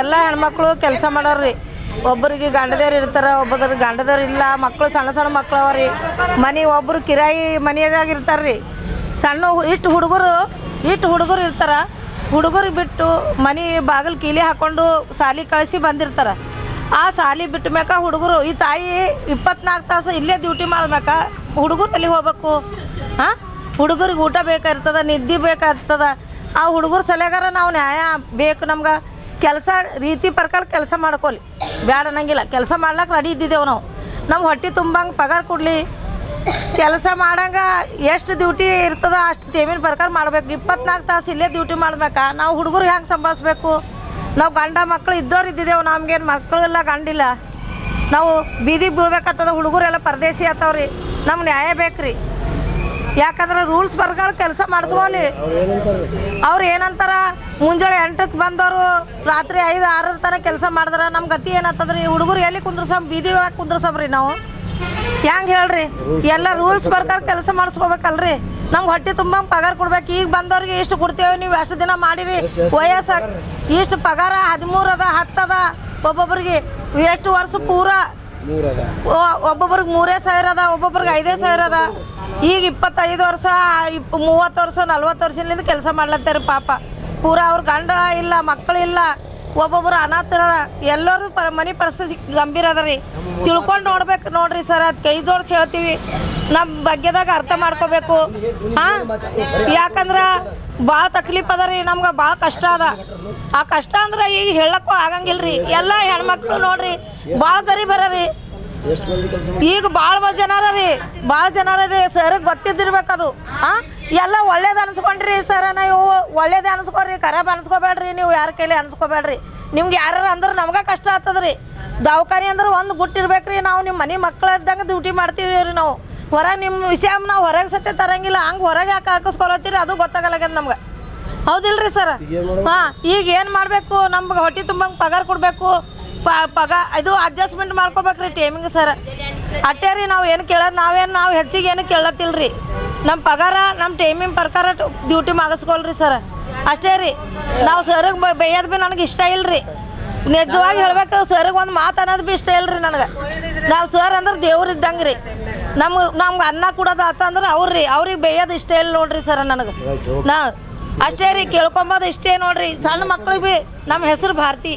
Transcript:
ಎಲ್ಲ ಹೆಣ್ಮಕ್ಳು ಕೆಲಸ ಮಾಡೋರಿ ಒಬ್ಬರಿಗೆ ಗಂಡದೇರು ಇರ್ತಾರೆ ಒಬ್ಬರಿಗೆ ಗಂಡದವ್ರು ಇಲ್ಲ ಮಕ್ಕಳು ಸಣ್ಣ ಸಣ್ಣ ಮಕ್ಳು ಅವ ರೀ. ಮನೆ ಒಬ್ಬರು ಕಿರಾಯಿ ಮನೆಯದಾಗ ಇರ್ತಾರೆ ರೀ ಸಣ್ಣ ಇಷ್ಟು ಹುಡುಗರು ಇಟ್ಟು ಹುಡುಗರು ಇರ್ತಾರೆ. ಹುಡುಗರು ಬಿಟ್ಟು ಮನೆ ಬಾಗಿಲು ಕೀಲಿ ಹಾಕ್ಕೊಂಡು ಸಾಲಿ ಕಳಿಸಿ ಬಂದಿರ್ತಾರೆ. ಆ ಸಾಲಿ ಬಿಟ್ಟ ಮ್ಯಾಕ ಹುಡುಗರು, ಈ ತಾಯಿ ಇಪ್ಪತ್ನಾಲ್ಕು ತಾಸು ಇಲ್ಲೇ ಡ್ಯೂಟಿ ಮಾಡ್ಬೇಕ, ಹುಡುಗರು ಅಲ್ಲಿ ಹೋಗ್ಬೇಕು? ಹಾಂ ಹುಡುಗರಿಗೆ ಊಟ ಬೇಕಾಗಿರ್ತದೆ, ನಿದ್ದೆ ಬೇಕಾಗ್ತದ ಆ ಹುಡುಗರು ಸಲಗಾರ ನಾವು ನ್ಯಾಯ ಬೇಕು ನಮ್ಗೆ. ಕೆಲಸ ರೀತಿ ಪ್ರಕಾರ ಕೆಲಸ ಮಾಡ್ಕೊಲಿ. ಬೇಡ ಅನ್ನಂಗಿಲ್ಲ. ಕೆಲಸ ಮಾಡ್ಲಕ್ಕೆ ರೆಡಿ ಇದ್ದಿದ್ದೇವೆ ನಾವು. ನಮ್ಮ ಹೊಟ್ಟೆ ತುಂಬಂಗೆ ಪಗಾರ ಕೊಡಲಿ. ಕೆಲಸ ಮಾಡಂಗ ಎಷ್ಟು ಡ್ಯೂಟಿ ಇರ್ತದ ಅಷ್ಟು ಟೈಮಿನ ಪ್ರಕಾರ ಮಾಡ್ಬೇಕು. ಇಪ್ಪತ್ನಾಲ್ಕು ತಾಸು ಇಲ್ಲೇ ಡ್ಯೂಟಿ ಮಾಡ್ಬೇಕಾ. ನಾವು ಹುಡುಗರು ಹೆಂಗೆ ಸಂಭಾಳಿಸ್ಬೇಕು? ನಾವು ಗಂಡ ಮಕ್ಕಳು ಇದ್ದವ್ರು ಇದ್ದಿದ್ದೇವೆ. ನಮ್ಗೇನು ಮಕ್ಕಳಿಲ್ಲ ಗಂಡಿಲ್ಲ ನಾವು ಬೀದಿಗೆ ಬೀಳ್ಬೇಕಾಗ್ತದ ಹುಡುಗರೆಲ್ಲ ಪರದೇಶಿ ಆತವ್ರಿ. ನಮ್ಗೆ ನ್ಯಾಯ ಬೇಕ್ರಿ. ಯಾಕಂದ್ರೆ ರೂಲ್ಸ್ ಪ್ರಕಾರ ಕೆಲಸ ಮಾಡಿಸ್ಬೋಲಿ ಅವ್ರು ಏನಂತಾರ? ಮುಂಜಾನೆ ಎಂಟಕ್ಕೆ ಬಂದವರು ರಾತ್ರಿ ಐದು, ಆರರ ತನಕ ಕೆಲಸ ಮಾಡಿದ್ರೆ. ನಮ್ಮ ಗತಿ ಏನಾಗ್ತದ್ರಿ ಹುಡುಗರು ಎಲ್ಲಿ ಕುಂದ್ರಸಮ್? ಬೀದಿ ಒಳಗೆ ಕುಂದ್ರಸಬ್ರಿ ನಾವು? ಹೆಂಗೆ ಹೇಳ್ರಿ? ಎಲ್ಲ ರೂಲ್ಸ್ ಪ್ರಕಾರ ಕೆಲಸ ಮಾಡಿಸ್ಕೋಬೇಕಲ್ರಿ? ನಮ್ಗೆ ಹೊಟ್ಟೆ ತುಂಬ ಪಗಾರ ಕೊಡ್ಬೇಕು. ಈಗ ಬಂದವ್ರಿಗೆ ಇಷ್ಟು ಕೊಡ್ತೇವೆ, ನೀವು ಎಷ್ಟು ದಿನ ಮಾಡಿರಿ? ವಯಸ್ಸ ಇಷ್ಟು ಪಗಾರ ಹದಿಮೂರು ಅದ, ಹತ್ತು ಅದ. ಒಬ್ಬೊಬ್ರಿಗೆ ಎಷ್ಟು ವರ್ಷ ಪೂರ? ಒಬ್ಬೊಬ್ರಿಗೆ ಮೂರೇ ಸಾವಿರ ಅದ, ಒಬ್ಬೊಬ್ರಿಗೆ ಐದೇ ಸಾವಿರ ಅದ. ಈಗ ಇಪ್ಪತ್ತೈದು ವರ್ಷ ಇಪ್ ಮೂವತ್ತು ವರ್ಷ, ನಲ್ವತ್ತು ವರ್ಷದಿಂದ ಕೆಲಸ ಮಾಡ್ಲತ್ತಾರ ಪಾಪ. ಪೂರ ಅವ್ರ ಗಂಡ ಇಲ್ಲ, ಮಕ್ಕಳು ಇಲ್ಲ, ಒಬ್ಬೊಬ್ರು ಅನಾಥರ ಎಲ್ಲರೂ ಪ ಮನೆ ಪರಿಸ್ಥಿತಿ ಗಂಭೀರ ಅದ ರೀ. ತಿಳ್ಕೊಂಡು ನೋಡ್ಬೇಕು ನೋಡ್ರಿ ಸರ್ ಅದು ಕೈ ಜೋಡಿಸಿ ಹೇಳ್ತೀವಿ. ನಮ್ಮ ಬಗ್ಗೆದಾಗ ಅರ್ಥ ಮಾಡ್ಕೋಬೇಕು. ಹಾಂ? ಯಾಕಂದ್ರೆ ಭಾಳ ತಕ್ಲೀಫ್ ಅದ ರೀ, ನಮ್ಗೆ ಭಾಳ ಕಷ್ಟ ಅದ. ಆ ಕಷ್ಟ ಅಂದ್ರೆ ಈಗ ಹೇಳಕ್ಕೂ ಆಗಂಗಿಲ್ಲ ರೀ. ಎಲ್ಲ ಹೆಣ್ಮಕ್ಳು ನೋಡ್ರಿ ಭಾಳ ಗರೀಬ್ ಅರ ರೀ. ಈಗ ಭಾಳ ಜನರ ರೀ ಭಾಳ ಜನರ ರೀ. ಸರ್ಗೆ ಗೊತ್ತಿದ್ದಿರ್ಬೇಕದು ಹಾಂ? ಎಲ್ಲ ಒಳ್ಳೇದು ಅನ್ಸ್ಕೊಂಡ್ರಿ ಸರ್ ನೀವು ಒಳ್ಳೇದೇ ಅನ್ಸ್ಕೊರಿ, ಖರಾಬ್ ಅನ್ಸ್ಕೋಬೇಡ್ರಿ, ನೀವು ಯಾರ ಕೈಲಿ ಅನ್ಸ್ಕೋಬೇಡ್ರಿ. ನಿಮ್ಗೆ ಯಾರು ಅಂದ್ರೆ ನಮ್ಗೆ ಕಷ್ಟ ಆಗ್ತದ್ರಿ. ದವಾಖಾನಿ ಅಂದ್ರೆ ಒಂದು ಗುಟ್ಟಿರ್ಬೇಕ್ರಿ ನಾವು ನಿಮ್ಮ ಮನೆ ಮಕ್ಳು ಇದ್ದಂಗೆ ಡ್ಯೂಟಿ ಮಾಡ್ತೀವಿ ರೀ ನಾವು. ಹೊರಗೆ ನಿಮ್ಮ ವಿಷಯ ನಾವು ಹೊರಗೆ ಸತ್ಯ ತರಂಗಿಲ್ಲ, ಹಂಗೆ ಹೊರಗೆ ಯಾಕೆ ಹಾಕಿಸ್ಕೊಳತ್ತೀರಿ, ಅದು ಗೊತ್ತಾಗಲ್ಲಾಗ್ಯದ ನಮ್ಗೆ. ಹೌದಿಲ್ರಿ ಸರ್? ಹಾಂ, ಈಗ ಏನು ಮಾಡಬೇಕು, ನಮ್ಗೆ ಹೊಟ್ಟೆ ತುಂಬಂಗೆ ಪಗಾರ ಕೊಡಬೇಕು, ಪ ಇದು ಅಡ್ಜಸ್ಟ್ಮೆಂಟ್ ಮಾಡ್ಕೋಬೇಕ್ರಿ ಟೈಮಿಂಗ್ ಸರ್. ಅಟ್ಟೇ ರೀ ನಾವು ಏನು ಕೇಳೋದು, ನಾವೇನು, ನಾವು ಹೆಚ್ಚಿಗೆ ಏನು ಕೇಳತ್ತಿಲ್ಲ ರೀ ನಮ್ಮ ಪಗಾರ ನಮ್ಮ ಟೈಮಿಂಗ್ ಪ್ರಕಾರ ಡ್ಯೂಟಿ ಮಾಡಿಸ್ಕೊಳ್ರಿ ಸರ್ ಅಷ್ಟೇ ರೀ. ನಾವು ಸರ್ಗೆ ಬೈಯೋದು ಭೀ ನನಗೆ ಇಷ್ಟ ಇಲ್ಲ ರೀ ನಿಜವಾಗಿ ಹೇಳ್ಬೇಕು ಸರ್ಗೆ ಒಂದು ಮಾತು ಅನ್ನೋದು ಭೀ ಇಷ್ಟ ಇಲ್ಲ ರೀ ನನಗೆ. ನಾವು ಸರ್ ಅಂದ್ರೆ ದೇವ್ರು ಇದ್ದಂಗೆ ರೀ. ನಮ್ಗೆ ನಮ್ಗೆ ಅನ್ನ ಕೊಡೋದು ಆತಂದ್ರೆ ಅವ್ರಿ ಅವ್ರಿಗೆ ಬೇಯೋದು ಇಷ್ಟ ಇಲ್ಲ ನೋಡ್ರಿ ಸರ್ ನನಗೆ. ನಾ ಅಷ್ಟೇ ರೀ, ಕೇಳ್ಕೊಂಬೋದು ಇಷ್ಟೇ ನೋಡ್ರಿ. ಸಣ್ಣ ಮಕ್ಳಿಗೆ ಭೀ ನಮ್ಮ ಹೆಸರು ಭಾರತಿ.